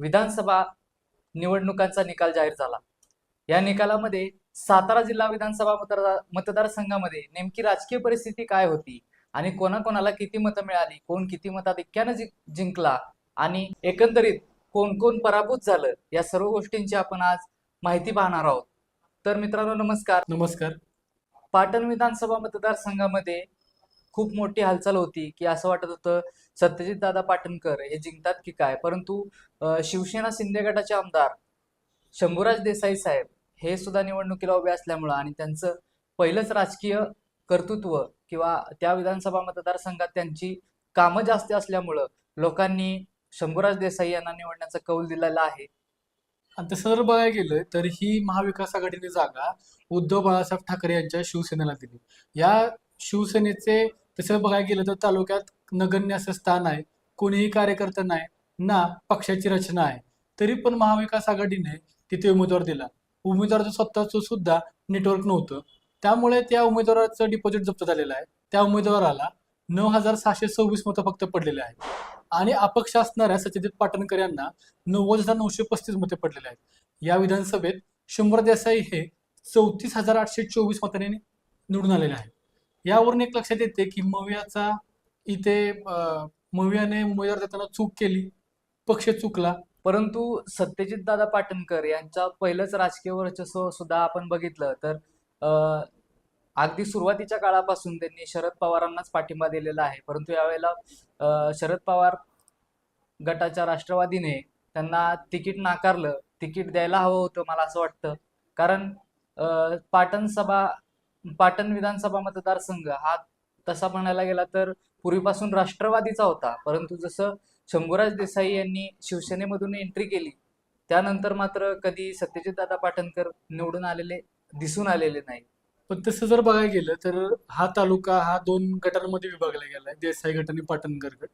विधानसभा निवडणुकांचा निकाल जाहीर झाला. या निकालामध्ये सातारा जिल्हा विधानसभा मतदार मतदारसंघामध्ये नेमकी राजकीय परिस्थिती काय होती आणि कोणाकोणाला किती मतं मिळाली कोण किती मताधिक्यानं जिंकला आणि एकंदरीत कोण कोण पराभूत झालं या सर्व गोष्टींची आपण आज माहिती पाहणार आहोत. तर मित्रांनो नमस्कार. नमस्कार. पाटण विधानसभा मतदारसंघामध्ये खूप मोठी हालचाल होती की असं वाटत होतं सत्यजित दादा पाटणकर हे जिंकतात की काय? परंतु शिवसेना शिंदे गटाचे आमदार शंभूराज देसाई साहेब हे सुद्धा निवडणुकीला उभे असल्यामुळं आणि त्यांचं पहिलंच राजकीय कर्तृत्व किंवा त्या विधानसभा मतदारसंघात त्यांची कामं जास्त असल्यामुळं लोकांनी शंभूराज देसाई यांना निवडण्याचा कौल दिलेला आहे. आणि तसं जर बघायला गेलं तर ही महाविकास आघाडीने जागा उद्धव बाळासाहेब ठाकरे यांच्या शिवसेनेला दिली. या शिवसेनेचे तसं बघायला गेलं तर तालुक्यात नगण्य असं स्थान आहे. कोणीही कार्यकर्ता नाही ना पक्षाची रचना आहे. तरी पण महाविकास आघाडीने तिथे उमेदवार दिला. उमेदवाराचं स्वतःचं सुद्धा नेटवर्क नव्हतं. त्यामुळे त्या उमेदवाराचं डिपॉझिट जप्त झालेलं आहे. त्या उमेदवाराला नऊ हजार सहाशे सव्वीस मतं फक्त पडलेले आहेत. आणि अपक्ष असणाऱ्या सत्यजित पाटणकर यांना नव्वद हजार नऊशे पस्तीस मते पडलेले आहेत. या विधानसभेत शंभर देसाई हे चौतीस हजार आठशे चोवीस मतांनी निवडून आलेले आहेत. यावरून एक लक्षात येते की मवियाचा इथे अं, मवियाने उमेदवार देताना चूक केली पक्ष चुकला. परंतु सत्यजित दादा पाटणकर यांच्या पहिलंच राजकीय वर्चस्व सुद्धा आपण बघितलं तर अगदी सुरुवातीच्या काळापासून त्यांनी शरद पवारांनाच पाठिंबा दिलेला आहे. परंतु यावेळेला शरद पवार गटाच्या राष्ट्रवादीने त्यांना तिकीट नाकारलं तिकीट द्यायला हवं होतं मला असं वाटतं. कारण पाटण सभा पाटण विधानसभा मतदारसंघ हा तसा म्हणायला गेला तर पूर्वीपासून राष्ट्रवादीचा होता. परंतु जसं शंभूराज देसाई यांनी शिवसेनेमधून एंट्री केली त्यानंतर मात्र कधी सत्यजितदादा पाटणकर निवडून आलेले दिसून आलेले नाही. पण तसं जर बघायला गेलं तर हा तालुका हा दोन गटांमध्ये विभागला गेला आहे देसाई गट आणि पाटणकर गट.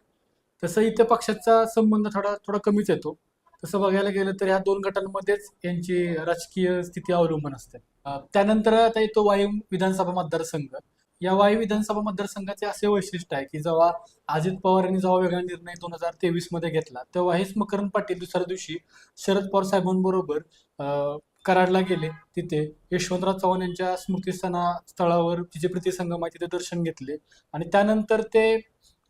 तसं इथे पक्षाचा संबंध थोडा थोडा कमीच येतो. तसं बघायला गेलं तर ह्या दोन गटांमध्येच यांची राजकीय स्थिती अवलंबून असते. त्यानंतर आता येतो वायू विधानसभा मतदारसंघ. या वायू विधानसभा मतदारसंघाचे असे वैशिष्ट्य आहे की जेव्हा अजित पवार यांनी जेव्हा वेगळा निर्णय दोन हजार तेवीसमध्ये घेतला तेव्हा हेच मकरंद पाटील दुसऱ्या दिवशी शरद पवार साहेबांबरोबर अं, कराडला गेले. तिथे यशवंतराव चव्हाण यांच्या स्मृतीस्थाना स्थळावर तिचे प्रतिसंगम आहे तिथे दर्शन घेतले. आणि त्यानंतर ते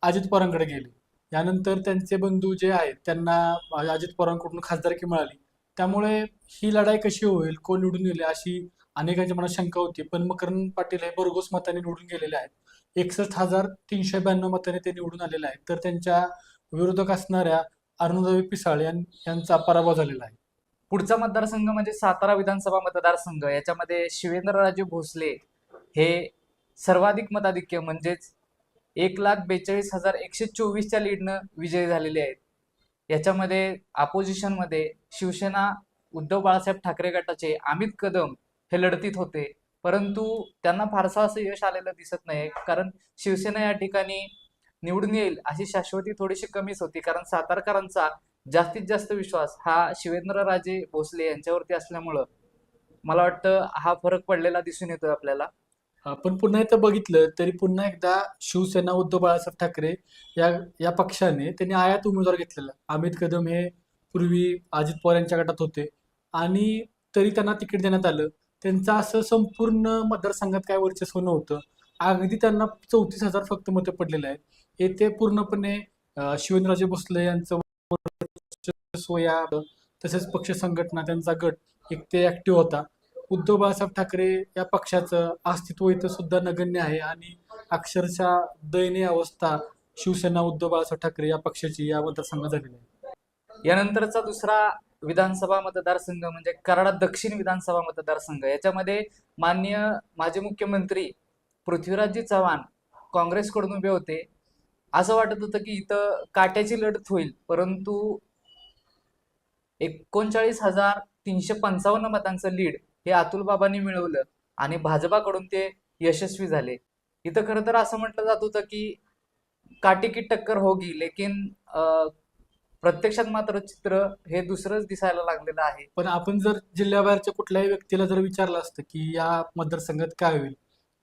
अजित पवारांकडे गेले. यानंतर त्यांचे बंधू जे आहेत त्यांना अजित पवारांकडून खासदारकी मिळाली. त्यामुळे ही लढाई कशी होईल कोण निवडून येईल अशी अनेकांच्या मनात शंका होती. पण मकरंद पाटील हे भरघोस मताने निवडून गेलेले आहेत. एकसष्ट हजार तीनशे ब्याण्णव मताने ते निवडून आलेले आहेत. तर त्यांच्या विरोधक असणाऱ्या अरुणदेवी पिसाळ यां- यांचा पराभव झालेला आहे. पुढचा मतदारसंघ म्हणजे सातारा विधानसभा मतदारसंघ. याच्यामध्ये शिवेंद्रराजे भोसले हे सर्वाधिक मताधिक्य म्हणजेच एक लाख बेचाळीस हजार एकशे चोवीसच्या लीडनं विजयी झालेले आहेत. याच्यामध्ये अपोजिशनमध्ये शिवसेना उद्धव बाळासाहेब ठाकरे गटाचे अमित कदम हे लढतीत होते. परंतु त्यांना फारसं असं यश आलेलं दिसत नाही कारण शिवसेना या ठिकाणी निवडून येईल अशी शाश्वती थोडीशी कमीच होती. कारण सातारकरांचा जास्तीत जास्त विश्वास हा शिवेंद्रराजे भोसले यांच्यावरती असल्यामुळं मला वाटतं हा फरक पडलेला दिसून येतोय आपल्याला. आपण पुन्हा इथं बघितलं तरी पुन्हा एकदा शिवसेना उद्धव बाळासाहेब ठाकरे या या पक्षाने त्यांनी आयात उमेदवार घेतलेला. अमित कदम हे पूर्वी अजित पवार यांच्या गटात होते. आणि तरी त्यांना तिकीट देण्यात आलं. त्यांचं असं संपूर्ण मतदारसंघात काय वर्चस्व नव्हतं. अगदी त्यांना चौतीस हजार फक्त मतं पडलेले आहेत. हे ते पूर्णपणे शिवेंद्रराजे भोसले यांचं वर्चस्व या तसेच पक्ष संघटना त्यांचा गट एक ते ऍक्टिव्ह होता. उद्धव बाळासाहेब ठाकरे या पक्षाचं अस्तित्व इथं सुद्धा नगण्य आहे आणि अक्षरशः दयनीय अवस्था शिवसेना उद्धव बाळासाहेब ठाकरे या पक्षाची या मतदारसंघात झालेली आहे. यानंतरचा दुसरा विधानसभा मतदारसंघ म्हणजे कराड दक्षिण विधानसभा मतदारसंघ. याच्यामध्ये माननीय माजी मुख्यमंत्री पृथ्वीराजजी चव्हाण काँग्रेसकडून उभे होते. असं वाटत होतं की इथं काट्याची लढत होईल परंतु एकोणचाळीस हजार तीनशे पंचावन्न मतांचं लीड हे अतुल बाबांनी मिळवलं आणि भाजपाकडून ते यशस्वी झाले. इथं खरं तर असं म्हटलं जात होतं की काटी की टक्कर होगी लेकिन प्रत्यक्षात मात्र चित्र हे दुसरंच दिसायला लागलेलं आहे. पण आपण जर जिल्ह्याबाहेरच्या कुठल्याही व्यक्तीला जर विचारलं असतं की या मतदारसंघात काय होईल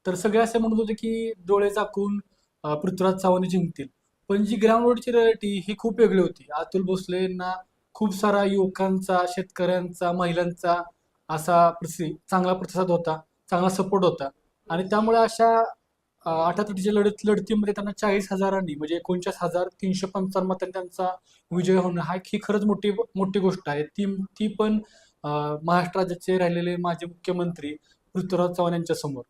तर सगळे असे म्हणत होते की डोळे झाकून पृथ्वीराज चव्हाण जिंकतील. पण जी ग्राउंडवरची रियालिटी ही खूप वेगळी होती. अतुल भोसलेंना खूप सारा युवकांचा शेतकऱ्यांचा महिलांचा असा प्रति चांगला प्रतिसाद होता चांगला सपोर्ट होता. आणि त्यामुळे अशा अठातटीच्या लढत लढतीमध्ये त्यांना चाळीस हजारांनी म्हणजे एकोणचाळीस हजार तीनशे पंचावन्न मतांनी त्यांचा विजय होणं हा ही खरंच मोठी मोठी गोष्ट आहे. ती ती पण महाराष्ट्र राज्याचे राहिलेले माजी मुख्यमंत्री पृथ्वीराज चव्हाण यांच्या समोर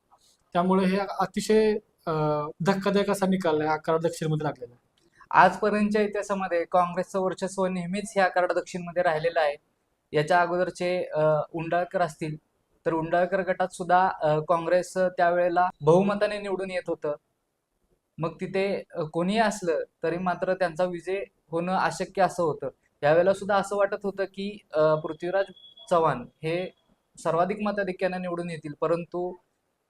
त्यामुळे हे अतिशय धक्कादायक असा निकाल आहे अकरा दक्षिणमध्ये लागलेला आहे. आजपर्यंतच्या इतिहासामध्ये काँग्रेसचं वर्चस्व नेहमीच ह्या अकरा दक्षिणमध्ये राहिलेलं आहे. याच्या अगोदरचे उंडाळकर असतील तर उंडाळकर गटात सुद्धा काँग्रेस त्यावेळेला बहुमताने निवडून येत होतं. मग तिथे कोणीही असलं तरी मात्र त्यांचा विजय होणं अशक्य असं होतं. यावेळेला सुद्धा असं वाटत होतं की पृथ्वीराज चव्हाण हे सर्वाधिक मताधिक्याने निवडून येतील. परंतु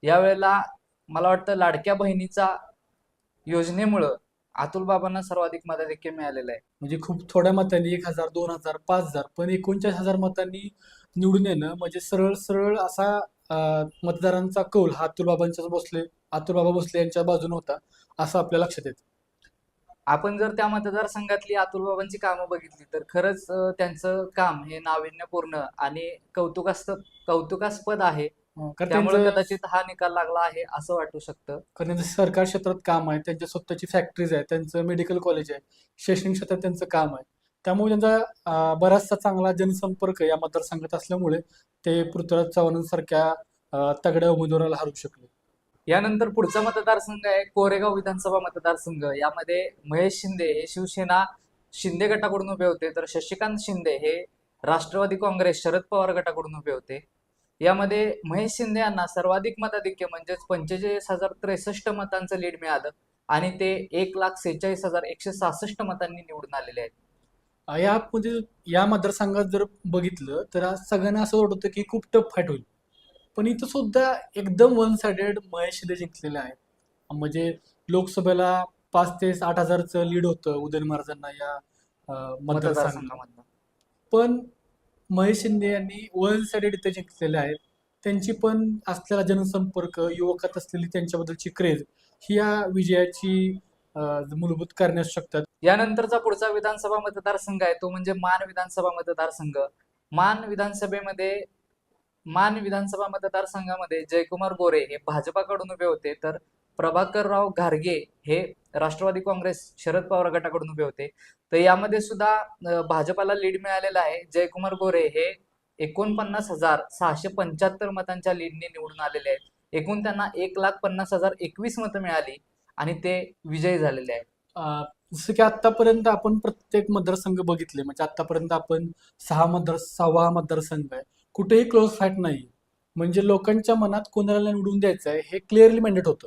यावेळेला मला वाटतं लाडक्या बहिणीचा योजनेमुळं अतुल बाबांना सर्वाधिक मताधिक्य मिळालेलं आहे. म्हणजे खूप थोड्या मतांनी एक हजार दोन हजार पाच हजार पण एकोणचाळीस हजार मतांनी निवडून येणं म्हणजे सरळ सरळ असा अं, मतदारांचा कौल हा अतुल बाबांच्या बसले अतुल बाबा भोसले यांच्या बाजूने होता असं आपल्या लक्षात येतं. आपण जर त्या मतदारसंघातली अतुल बाबांची कामं बघितली तर खरंच अ, त्यांचं काम हे नाविन्यपूर्ण आणि कौतुकास्पद कौतुकास्पद आहे. कारण त्यामुळे त्यांचं कदाचित हा निकाल लागला आहे असं वाटू शकतं. कारण त्यांचं सरकार क्षेत्रात काम आहे त्यांच्या स्वतःची फॅक्टरीज आहे त्यांचं मेडिकल कॉलेज आहे शैक्षणिक क्षेत्रात त्यांचं काम आहे. त्यामुळे त्यांचा अं, बराचसा चांगला जनसंपर्क या मतदारसंघात असल्यामुळे ते पृथ्वीराज चव्हाणांसारख्या अं, तगड्या उमेदवाराला हरवू शकले. यानंतर पुढचा मतदारसंघ आहे कोरेगाव विधानसभा मतदारसंघ. यामध्ये महेश शिंदे हे शिवसेना शिंदे गटाकडून उभे होते तर शशिकांत शिंदे हे राष्ट्रवादी काँग्रेस शरद पवार गटाकडून उभे होते. यामध्ये महेश शिंदे यांना सर्वाधिक मताधिक्य म्हणजेच पंचेचाळीस हजार त्रेसष्ट मतांचं लीड मिळालं आणि ते एक लाख सेहेचाळीस हजार एकशे सहासष्ट मतांनी निवडून आलेले आहेत. अं, यामध्ये या मतदारसंघात जर बघितलं तर आज सगळ्यांना असं वाटत होतं की खूप टफ फाईट होईल. पण इथं सुद्धा एकदम वन साइडेड महेश शिंदे जिंकलेले आहेत. म्हणजे लोकसभेला पाच ते आठ हजारचं लीड होतं उदयन महाराजांना या मतदारसंघामधनं. पण महेश शिंदे यांनी वन साइडेड इथे जिंकलेले आहेत. त्यांची पण असलेला जनसंपर्क युवकात असलेली त्यांच्याबद्दलची क्रेज ही या विजयाची मूलभूत कारणे असू शकतात. यानंतरचा पुढचा विधानसभा मतदारसंघ आहे तो म्हणजे मान विधानसभा मतदारसंघ. मान विधानसभेमध्ये मान विधानसभा मतदारसंघामध्ये जयकुमार गोरे हे भाजपाकडून उभे होते तर प्रभाकरराव घारगे हे राष्ट्रवादी काँग्रेस शरद पवार गटाकडून उभे होते. तर यामध्ये सुद्धा भाजपाला लीड मिळालेला आहे. जयकुमार गोरे हे एकोणपन्नास हजार सहाशे पंच्याहत्तर मतांच्या लीडने निवडून आलेले आहेत. एकूण त्यांना एक लाख पन्नास हजार एकवीस मतं मिळाली आणि ते विजयी झालेले आहेत. जसं की आतापर्यंत आपण प्रत्येक मतदारसंघ बघितले म्हणजे आतापर्यंत आपण सहा मतदार सहावा मतदारसंघ आहे. कुठेही क्लोज फॅट नाही. म्हणजे लोकांच्या मनात कोणाला निवडून द्यायचं आहे हे क्लिअरली मॅन्डेट होतं.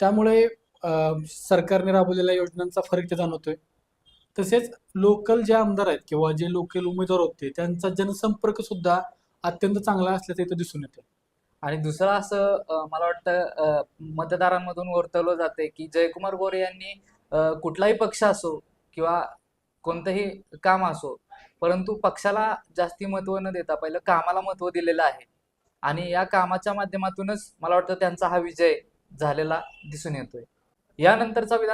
त्यामुळे सरकारने राबवलेल्या योजनांचा फरक ते जाणवतोय. तसेच लोकल जे आमदार आहेत किंवा जे लोकल उमेदवार होते त्यांचा जनसंपर्क सुद्धा अत्यंत चांगला असल्याचं इथं दिसून येतं आणि दुसरं असं मला वाटतं मतदारांमधून वर्तवलं जाते की जयकुमार गोरे यांनी कुठलाही पक्ष असो किंवा कोणतंही काम असो परंतु पक्षाला जास्ती महत्त्व न देता पहिलं कामाला महत्त्व दिलेलं आहे. आणि या कामाच्या माध्यमातूनच मला वाटतं त्यांचा हा विजय झालेला दिसून येतोय. यानंतरचा विधान